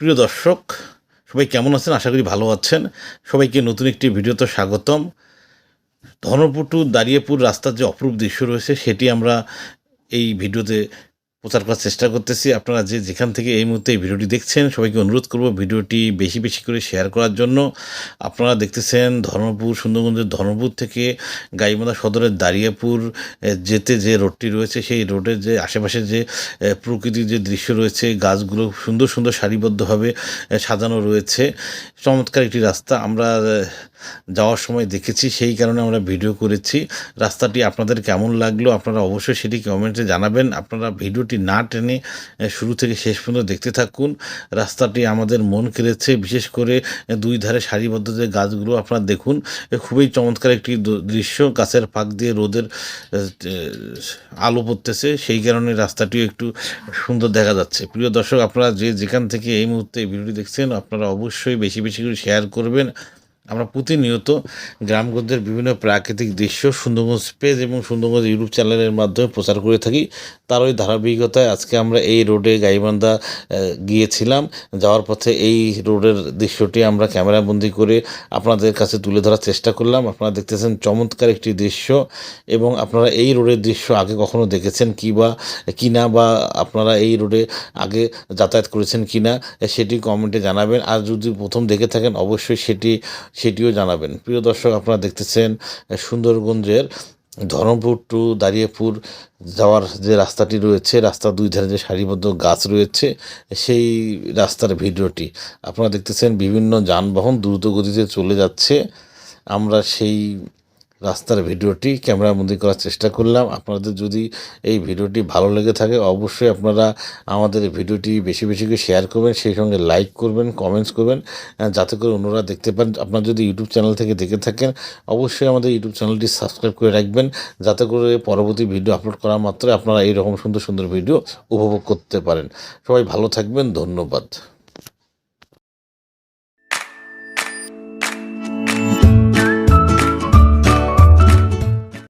প্রিয় দর্শক, সবাই কেমন আছেন? আশা করি ভালো আছেন। সবাইকে নতুন একটি ভিডিওতে স্বাগতম। ধর্মপুটু দাঁড়িয়েপুর রাস্তার যে অপরূপ দৃশ্য রয়েছে, সেটি আমরা এই ভিডিওতে প্রচার করার চেষ্টা করতেছি। আপনারা যে যেখান থেকে এই মুহূর্তে এই ভিডিওটি দেখছেন সবাইকে অনুরোধ করব ভিডিওটি বেশি বেশি করে শেয়ার করার জন্য। আপনারা দেখতেছেন ধর্মপুর সুন্দরগঞ্জের ধর্মপুর থেকে গাইবান্ধা সদরের দাঁড়িয়াপুর এ, যেতে যে রোডটি রয়েছে সেই রোডের যে আশেপাশে যে প্রকৃতির যে দৃশ্য রয়েছে গাছগুলো সুন্দর সুন্দর সারিবদ্ধভাবে সাজানো রয়েছে। চমৎকার একটি রাস্তা আমরা যাওয়ার সময় দেখেছি সেই কারণে আমরা ভিডিও করেছি। রাস্তাটি আপনাদের কেমন লাগল আপনারা অবশ্যই সেটি কমেন্টে জানাবেন। আপনারা ভিডিওটি না টেনে শুরু থেকে শেষ পর্যন্ত দেখতে থাকুন। রাস্তাটি আমাদের মন কেড়েছে, বিশেষ করে দুই ধারে সারিবদ্ধ যে গাছগুলো আপনারা দেখুন খুবই চমৎকার একটি দৃশ্য। গাছের ফাঁক দিয়ে রোদের আলো পড়তেছে, সেই কারণে রাস্তাটিও একটু সুন্দর দেখা যাচ্ছে। প্রিয় দর্শক, আপনারা যে যেখান থেকে এই মুহূর্তে এই ভিডিওটি দেখছেন, আপনারা অবশ্যই বেশি বেশি করে শেয়ার করবেন। আমরা প্রতিনিয়ত গ্রামগঞ্জের বিভিন্ন প্রাকৃতিক দৃশ্য সুন্দরগঞ্জ পেজ এবং সুন্দরগঞ্জ ইউটিউব চ্যানেলের মাধ্যমে প্রচার করে থাকি। তার ওই ধারাবাহিকতায় আজকে আমরা এই রোডে গাইবান্ধা গিয়েছিলাম। যাওয়ার পথে এই রোডের দৃশ্যটি আমরা ক্যামেরাবন্দি করে আপনাদের কাছে তুলে ধরার চেষ্টা করলাম। আপনারা দেখতেছেন চমৎকার একটি দৃশ্য এবং আপনারা এই রোডের দৃশ্য আগে কখনো দেখেছেন কি বা কিনা বা আপনারা এই রোডে আগে যাতায়াত করেছেন কিনা সেটি কমেন্টে জানাবেন। আর যদি প্রথম দেখে থাকেন, অবশ্যই সেটি সেটিও জানাবেন। প্রিয় দর্শক, আপনারা দেখতেছেন সুন্দরগঞ্জের ধরমপুর টু দাঁড়িয়েপুর যাওয়ার যে রাস্তাটি রয়েছে, রাস্তার দুই ধারে যে সারিবদ্ধ গাছ রয়েছে, সেই রাস্তার ভিডিওটি। আপনারা দেখতেছেন, বিভিন্ন যানবাহন দ্রুত গতিতে চলে যাচ্ছে। আমরা সেই রাস্তার ভিডিওটি ক্যামেরাবন্দি করার চেষ্টা করলাম। আপনাদের যদি এই ভিডিওটি ভালো লেগে থাকে, অবশ্যই আপনারা আমাদের ভিডিওটি বেশি বেশি করে শেয়ার করবেন, সেই সঙ্গে লাইক করবেন কমেন্টস করবেন যাতে করে অন্যরা দেখতে পান। আপনার যদি ইউটিউব চ্যানেল থেকে দেখে থাকেন, অবশ্যই আমাদের ইউটিউব চ্যানেলটি সাবস্ক্রাইব করে রাখবেন, যাতে করে পরবর্তী ভিডিও আপলোড করা মাত্রই আপনারা এইরকম সুন্দর সুন্দর ভিডিও উপভোগ করতে পারেন। সবাই ভালো থাকবেন, ধন্যবাদ।